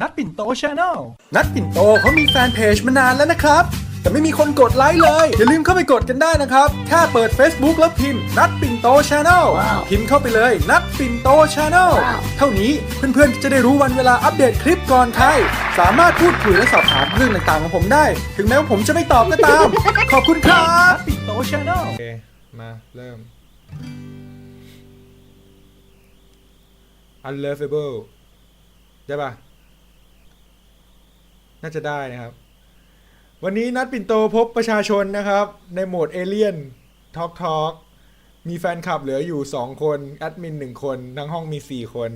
นัดปิ่นโตชาแนลนัดปิ่นโตเขามีแฟนเพจมานานแล้วนะครับ แต่ไม่มีคนกดไลค์เลย อย่าลืมเข้าไปกดกันได้นะครับ แค่เปิด Facebook แล้วพิมพ์ นัดปิ่นโตชาแนลพิมพ์เข้าไปเลย นัดปิ่นโตชาแนลเท่านี้เพื่อนๆก็จะได้รู้วันเวลาอัปเดตคลิปก่อนใคร สามารถพูดคุยและสอบถามเรื่องต่างๆของผมได้ ถึงแม้ว่าผมจะไม่ตอบก็ตาม ขอบคุณครับนัดปิ่นโตชาแนลโอเคมาเริ่ม unlovable ได้ปะ น่าจะได้นะครับ วันนี้นัดปิ่นโตพบประชาชนนะครับ ในโหมดเอเลียนทอ k ทอ k มีแฟนคลับเหลืออยู่ 2 คน แอดมิน 1 คน ทั้งห้องมี 4 คน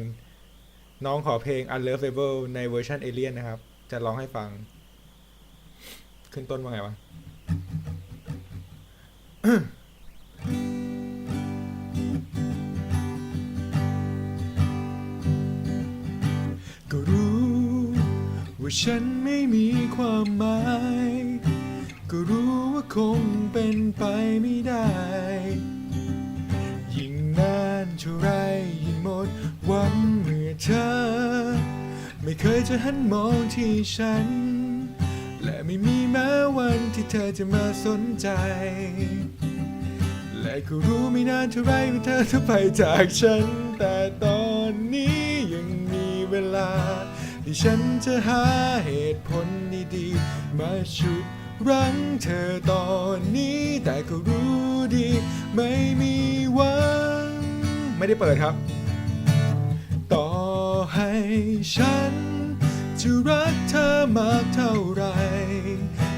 น้องขอเพลง unlovable ในเวอร์ชันเอเลียนนะครับ จะร้องให้ฟัง ขึ้นต้นว่าไงวะ ว่าฉันไม่มีความหมาย ก็รู้ว่าคงเป็นไปไม่ได้ ยิ่งนานเท่าไรยิ่งหมดหวังเมื่อเธอ ไม่เคยจะหันมองที่ฉัน และไม่มีแม้วันที่เธอจะมาสนใจ และก็รู้ไม่นานเท่าไรว่าเธอจะไปจากฉันแต่ตอน ที่ฉันจะหาเหตุผลดีๆมาชุดรั้งเธอตอนนี้แต่ก็รู้ดี ไม่มีหวังไม่ได้เปิดครับ ต่อให้ฉัน จะรักเธอมากเท่าไร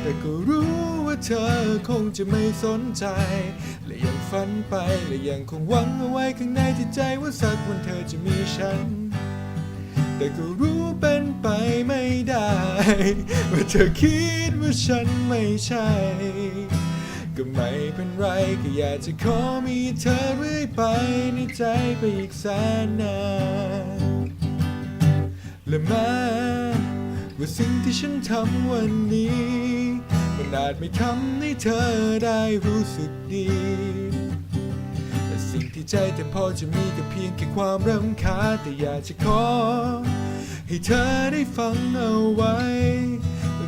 แต่ก็รู้ว่าเธอคงจะไม่สนใจ และยังฝันไปและยังคงหวังเอาไว้ข้างในที่ใจว่าสักวันเธอจะมีฉัน แต่ก็รู้เป็นไปไม่ได้ ว่าเธอคิดว่าฉันไม่ใช่ ก็ไม่เป็นไรก็อยากจะขอมีเธอเรื่อยไปในใจไปอีกแสนนานและแม้ว่าสิ่งที่ฉันทำวันนี้ มันอาจไม่ทำให้เธอได้รู้สึกดี ที่ใจแต่พอจะมีก็เพียงแค่ความรำคาญแต่อยากจะขอ ให้เธอได้ฟังเอาไว้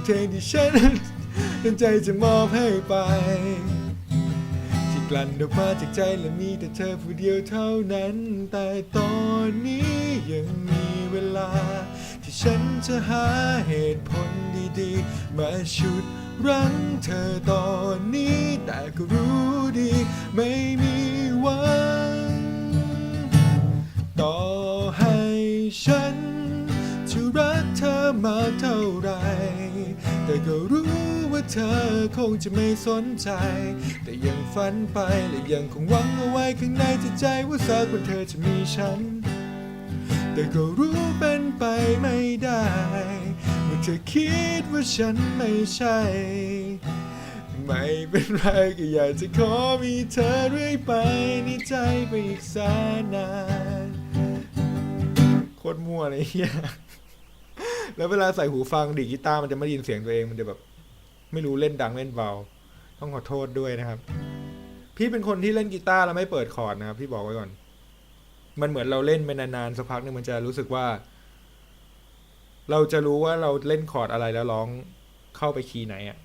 เพลงที่ฉันตั้งใจจะมอบให้ไป ที่กลั่นออกมาจากใจและมีแต่เธอผู้เดียวเท่านั้น แต่ตอนนี้ยังมีเวลา ที่ฉันจะหาเหตุผลดีๆ มาชุด รั้งเธอตอนนี้แต่ก็รู้ดี ไม่มีหวัง ต่อให้ฉันจะรักเธอมากเท่าไร แต่ก็รู้ว่าเธอคงจะไม่สนใจ แต่ยังฝันไปและยังคงหวังเอาไว้ข้างในที่ใจว่าสักวันเธอจะมีฉัน แต่ก็รู้เป็นไปไม่ได้ เธอคิดว่าฉันไม่ใช่ ไม่เป็นไรก็อยากจะขอมีเธอเรื่อยไปในใจไปอีกแสนนานโคตรมั่วเลยเฮียแล้วเวลาใส่หูฟังดีกีตาร์มันจะไม่ได้ยินเสียงตัวเองมันจะแบบ ไม่รู้เล่นดังเล่นเบา ต้องขอโทษด้วยนะครับ พี่เป็นคนที่เล่นกีตาร์แล้วไม่เปิดคอร์ดนะครับ พี่บอกไว้ก่อน มันเหมือนเราเล่นไปนานๆสักพักหนึงมันจะรู้สึกว่า เราจะรู้ว่าเราเล่นคอร์ดอะไรแล้วร้องเข้าไปคีย์ไหนอะ่ะ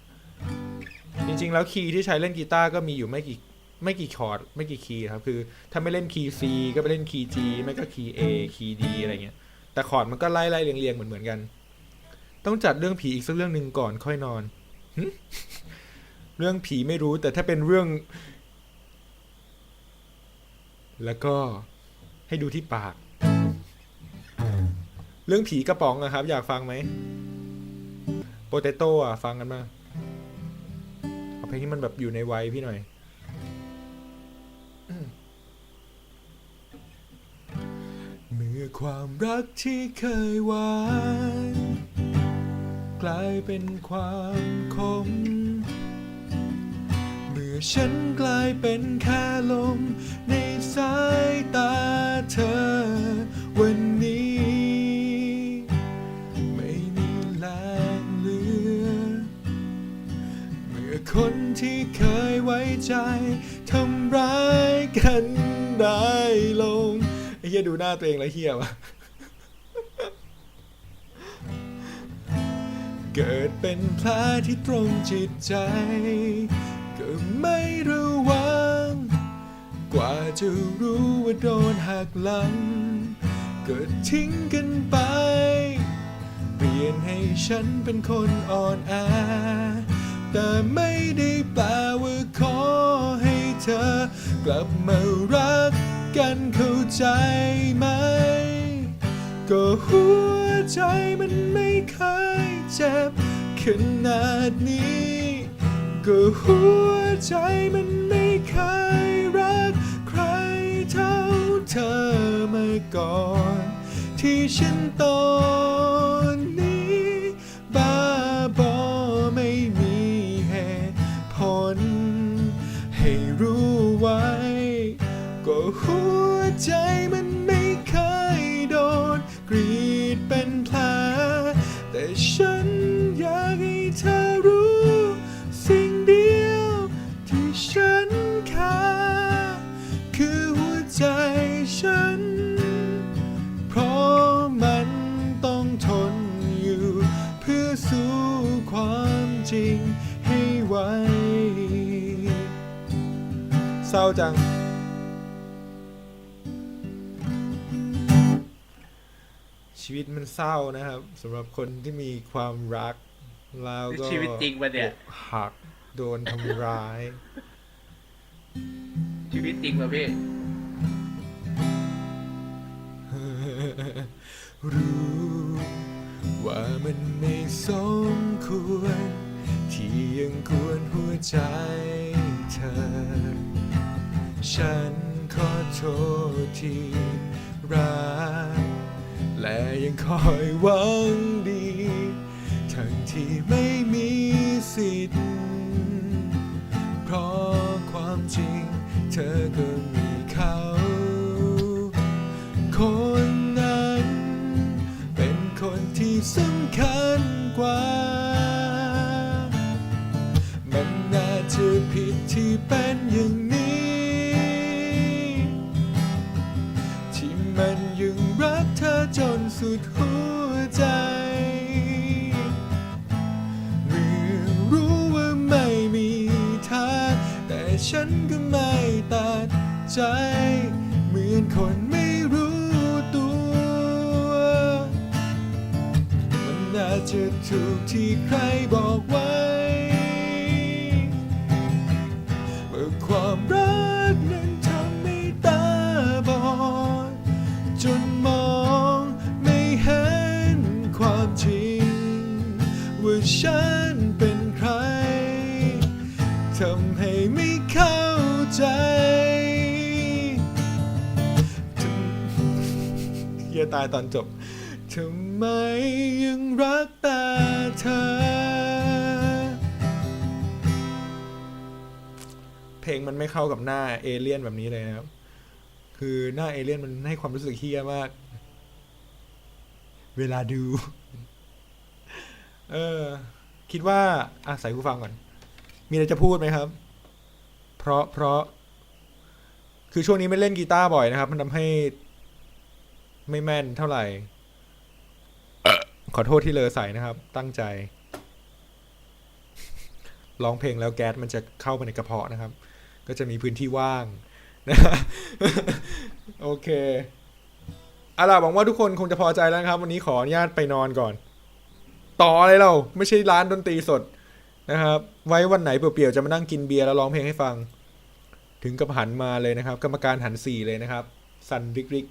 จริงๆ แล้วคีย์ที่ใช้เล่นกีตาร์ก็มีอยู่ไม่กี่ไม่กี่คอร์ดไม่กี่คีย์ครับคือถ้าไม่เล่นคีย์ C ก็ไปเล่นคีย์ G ไม่ก็คีย์ A คีย์ D อะไรเงี้ยแต่คอร์ดมันก็ไล่ไล่เรียงเรียงเหมือนเหมือนกัน ต้องจัดเรื่องผีอีกสักเรื่องหนึ่งก่อนค่อยนอนเรื่องผีไม่รู้แต่ถ้าเป็นเรื่อง แล้วก็ให้ดูที่ปาก เรื่องผีกระป๋องอะครับ อยากฟังไหมโปเตโต้อะฟังกันมาเอาเพลงที่มันแบบอยู่ในวัยพี่หน่อย เมื่อความรักที่เคยหวานกลายเป็นความคมเมื่อฉันกลายเป็นแค่ลมในสายตาเธอ หน้าตัวเองแล้วเฮียวะเกิดเป็นแผลที่ตรงจิตใจ ก็ไม่ระวัง กว่าจะรู้ว่าโดนหักหลังก็ทิ้งกันไป เปลี่ยนให้ฉันเป็นคนอ่อนแอ แต่ไม่ได้แปลว่าขอให้เธอกลับมา ใจไหม ก็หัวใจมันไม่เคยเจ็บขนาดนี้ ก็หัวใจมันไม่เคยรักใครเท่าเธอมาก่อน ที่ฉันตอง จริงให้ไหวเศร้าจัง ชีวิตมันเศร้านะครับสำหรับคนที่มีความรัก แล้วก็ชีวิตจริงปะเนี่ยอกหักโดนทำร้าย ชีวิตจริงป่ะพี่รู้ว่ามันไม่สมควร ที่ยังควรหัวใจเธอ ฉันขอโทษที่รัก และยังคอยหวังดี ทั้งที่ไม่มีสิทธิ์ เพราะความจริงเธอก็มีเขา คนนั้น เป็นคนที่สำคัญกว่า ที่เป็นอย่างนี้ ที่มันยังรักเธอจนสุดหัวใจเมื่อรู้ว่าไม่มีทางแต่ฉันก็ไม่ตัดใจเหมือนคนไม่รู้ตัว มันน่าจะถูกที่ใครบอก ฮียตายตอนจบทำไมยังรักแต่เธอ เพลงมันไม่เข้ากับหน้าเอเลี่ยนแบบนี้เลยนะครับ คือหน้าเอเลี่ยนมันให้ความรู้สึกเฮี้ยมาก เวลาดู เออ คิดว่าอะใส่หูฟังก่อน มีอะไรจะพูดไหมครับ เพราะเพราะ คือช่วงนี้ไม่เล่นกีตาร์บ่อยนะครับ มันทำให้ ไม่แม่นเท่าไหร่ ขอโทษที่เลอใส่นะครับ ตั้งใจ ร้องเพลงแล้วแก๊สมันจะเข้าไปในกระเพาะนะครับ ก็จะมีพื้นที่ว่างนะโอเคเอาล่ะหวังว่าทุกคนคงจะพอใจแล้วครับ วันนี้ขออนุญาตไปนอนก่อน ต่ออะไรเรา ไม่ใช่ร้านดนตรีสดนะครับ ไว้วันไหนเปลี่ยวๆจะมานั่งกินเบียร์แล้วร้องเพลงให้ฟัง ถึงกับหันมาเลยนะครับ กรรมการหันสี่เลยนะครับ สันริกริก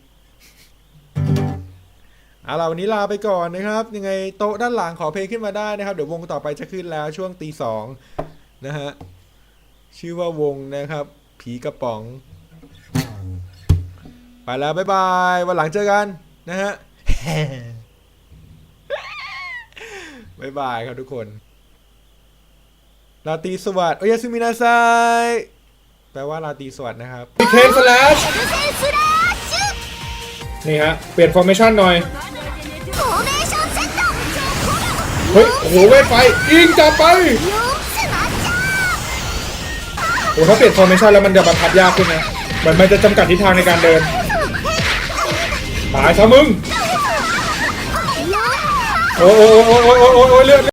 เอาล่ะวันนี้ลาไปก่อนนะครับ ยังไงโต๊ะด้านหลังขอเพลงขึ้นมาได้นะครับ เดี๋ยววงต่อไปจะขึ้นแล้วช่วงตีสองนะฮะ ชื่อว่าวงนะครับ ผีกระป๋อง ไปแล้ว บ๊ายบาย วันหลังเจอกันนะฮะ บ๊ายบายครับทุกคนราตรีสวัสดิ์โอยาสุมินาไซแปลว่าราตรีสวัสดิ์นะครับ เคนสแลชนี่ฮะ เปลี่ยนฟอร์เมชันหน่อย เฮ้ยโอ้โหเวไฟยิงจับไปโอ้ถ้าเปลี่ยนฟอร์เมชั่นแล้วมันจะบรรคับยากขึ้นนะเหมือนมันจะจำกัดทิศทางในการเดินตายซะมึงโอ้โอ้โอ้โอ้โอ้โอ้เลือด